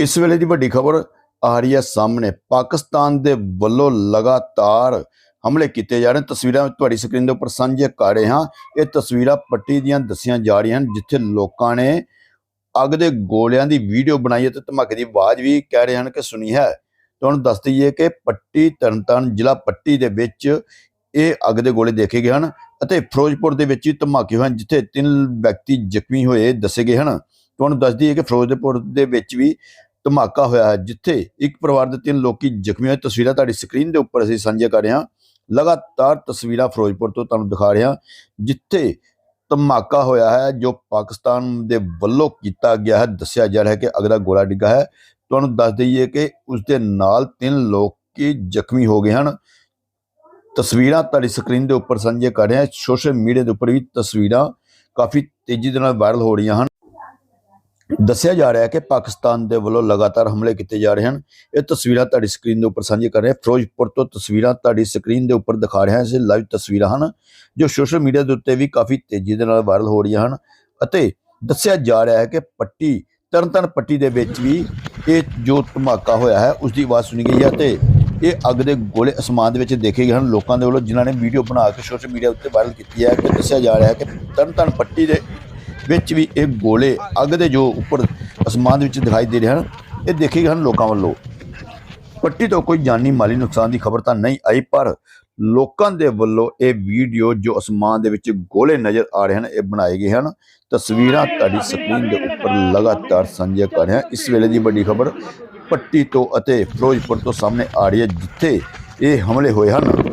ਇਸ ਵੇਲੇ ਦੀ ਵੱਡੀ ਖਬਰ ਆ ਰਹੀ ਹੈ ਸਾਹਮਣੇ। ਪਾਕਿਸਤਾਨ ਦੇ ਵੱਲੋਂ ਲਗਾਤਾਰ ਹਮਲੇ ਕੀਤੇ ਜਾ ਰਹੇ ਤਸਵੀਰਾਂ ਤੁਹਾਡੀ ਸਕਰੀਨ ਦੇ ਉੱਪਰ ਸਾਂਝੇ ਕਰ ਰਹੇ ਹਾਂ। ਇਹ ਤਸਵੀਰਾਂ ਪੱਟੀ ਦੀਆਂ ਦੱਸੀਆਂ ਜਾ ਰਹੀਆਂ ਹਨ, ਜਿੱਥੇ ਲੋਕਾਂ ਨੇ ਅੱਗ ਦੇ ਗੋਲਿਆਂ ਦੀ ਵੀਡੀਓ ਬਣਾਈ ਅਤੇ ਧਮਾਕੇ ਦੀ ਆਵਾਜ਼ ਵੀ ਕਹਿ ਰਹੇ ਹਨ ਕਿ ਸੁਣੀ ਹੈ। ਤੁਹਾਨੂੰ ਦੱਸ ਦਈਏ ਕਿ ਪੱਟੀ ਤਰਨਤਾਰਨ, ਜ਼ਿਲ੍ਹਾ ਪੱਟੀ ਦੇ ਵਿੱਚ ਇਹ ਅੱਗ ਦੇ ਗੋਲੇ ਦੇਖੇ ਗਏ ਹਨ ਅਤੇ ਫਿਰੋਜ਼ਪੁਰ ਦੇ ਵਿੱਚ ਵੀ ਧਮਾਕੇ ਹੋਏ ਹਨ, ਜਿੱਥੇ ਤਿੰਨ ਵਿਅਕਤੀ ਜ਼ਖਮੀ ਹੋਏ ਦੱਸੇ ਗਏ ਹਨ। ਤੁਹਾਨੂੰ ਦੱਸ ਦਈਏ ਕਿ ਫਿਰੋਜ਼ਪੁਰ ਦੇ ਵਿੱਚ ਵੀ ਧਮਾਕਾ ਹੋਇਆ ਹੈ, ਜਿੱਥੇ ਇੱਕ ਪਰਿਵਾਰ ਦੇ ਤਿੰਨ ਲੋਕੀ ਜ਼ਖਮੀ ਹੋਏ। ਤਸਵੀਰਾਂ ਤੁਹਾਡੀ ਸਕਰੀਨ ਦੇ ਉੱਪਰ ਅਸੀਂ ਸਾਂਝੇ ਕਰ ਰਹੇ ਹਾਂ। ਲਗਾਤਾਰ ਤਸਵੀਰਾਂ ਫਿਰੋਜ਼ਪੁਰ ਤੋਂ ਤੁਹਾਨੂੰ ਦਿਖਾ ਰਹੇ ਹਾਂ ਜਿੱਥੇ ਧਮਾਕਾ ਹੋਇਆ ਹੈ, ਜੋ ਪਾਕਿਸਤਾਨ ਦੇ ਵੱਲੋਂ ਕੀਤਾ ਗਿਆ ਹੈ। ਦੱਸਿਆ ਜਾ ਰਿਹਾ ਹੈ ਕਿ ਅਗਲਾ ਗੋਲਾ ਡਿੱਗਾ ਹੈ। ਤੁਹਾਨੂੰ ਦੱਸ ਦਈਏ ਕਿ ਉਸ ਦੇ ਨਾਲ ਤਿੰਨ ਲੋਕੀ ਜ਼ਖਮੀ ਹੋ ਗਏ ਹਨ। ਤਸਵੀਰਾਂ ਤੁਹਾਡੀ ਸਕਰੀਨ ਦੇ ਉੱਪਰ ਸਾਂਝੇ ਕਰ ਰਹੇ ਹਾਂ। ਸੋਸ਼ਲ ਮੀਡੀਆ ਦੇ ਉੱਪਰ ਵੀ ਤਸਵੀਰਾਂ ਕਾਫੀ ਤੇਜ਼ੀ ਦੇ ਨਾਲ ਵਾਇਰਲ ਹੋ ਰਹੀਆਂ ਹਨ। ਦੱਸਿਆ ਜਾ ਰਿਹਾ ਹੈ ਕਿ ਪਾਕਿਸਤਾਨ ਦੇ ਵੱਲੋਂ ਲਗਾਤਾਰ ਹਮਲੇ ਕੀਤੇ ਜਾ ਰਹੇ ਹਨ। ਇਹ ਤਸਵੀਰਾਂ ਤੁਹਾਡੀ ਸਕਰੀਨ ਦੇ ਉੱਪਰ ਸਾਂਝੀਆਂ ਕਰ ਰਹੇ ਹਾਂ। ਫਿਰੋਜ਼ਪੁਰ ਤੋਂ ਤਸਵੀਰਾਂ ਤੁਹਾਡੀ ਸਕਰੀਨ ਦੇ ਉੱਪਰ ਦਿਖਾ ਰਿਹਾ ਹਾਂ। ਇਹ ਲਾਈਵ ਤਸਵੀਰਾਂ ਹਨ, ਜੋ ਸੋਸ਼ਲ ਮੀਡੀਆ ਦੇ ਉੱਤੇ ਵੀ ਕਾਫੀ ਤੇਜ਼ੀ ਦੇ ਨਾਲ ਵਾਇਰਲ ਹੋ ਰਹੀਆਂ ਹਨ ਅਤੇ ਦੱਸਿਆ ਜਾ ਰਿਹਾ ਹੈ ਕਿ ਪੱਟੀ ਤਰਨਤਨ ਪੱਟੀ ਦੇ ਵਿੱਚ ਵੀ ਇਹ ਜੋ ਧਮਾਕਾ ਹੋਇਆ ਹੈ ਉਸ ਦੀ ਆਵਾਜ਼ ਸੁਣੀ ਗਈ ਹੈ ਤੇ ਇਹ ਅੱਗ ਦੇ ਗੋਲੇ ਅਸਮਾਨ ਦੇ ਵਿੱਚ ਦੇਖੇ ਗਏ ਹਨ। ਲੋਕਾਂ ਦੇ ਵੱਲੋਂ ਜਿਨ੍ਹਾਂ ਨੇ ਵੀਡੀਓ ਬਣਾ ਕੇ ਸੋਸ਼ਲ ਮੀਡੀਆ ਉੱਤੇ ਵਾਇਰਲ ਕੀਤੀ ਹੈ, ਕਿ ਦੱਸਿਆ ਜਾ ਰਿਹਾ ਹੈ ਕਿ ਤਰਨਤਨ ਪੱਟੀ ਦੇ ਵਿੱਚ ਵੀ ਇਹ ਗੋਲੇ ਅੱਗ ਦੇ ਜੋ ਉੱਪਰ ਅਸਮਾਨ ਦੇ ਵਿੱਚ ਦਿਖਾਈ ਦੇ ਰਹੇ ਹਨ, ਇਹ ਦੇਖੇ ਗਏ ਹਨ ਲੋਕਾਂ ਵੱਲੋਂ। ਪੱਟੀ ਤੋਂ ਕੋਈ ਜਾਨੀ ਮਾਲੀ ਨੁਕਸਾਨ ਦੀ ਖਬਰ ਤਾਂ ਨਹੀਂ ਆਈ, ਪਰ ਲੋਕਾਂ ਦੇ ਵੱਲੋਂ ਇਹ ਵੀਡੀਓ ਜੋ ਅਸਮਾਨ ਦੇ ਵਿੱਚ ਗੋਲੇ ਨਜ਼ਰ ਆ ਰਹੇ ਹਨ, ਇਹ ਬਣਾਏ ਗਏ ਹਨ। ਤਸਵੀਰਾਂ ਤੁਹਾਡੀ ਸਕਰੀਨ ਦੇ ਉੱਪਰ ਲਗਾਤਾਰ ਸਾਂਝੀਆਂ ਕਰ ਰਹੇ ਹਾਂ। ਇਸ ਵੇਲੇ ਦੀ ਵੱਡੀ ਖਬਰ ਪੱਟੀ ਤੋਂ ਅਤੇ ਫਿਰੋਜ਼ਪੁਰ ਤੋਂ ਸਾਹਮਣੇ ਆ ਰਹੀ ਹੈ, ਜਿੱਥੇ ਇਹ ਹਮਲੇ ਹੋਏ ਹਨ।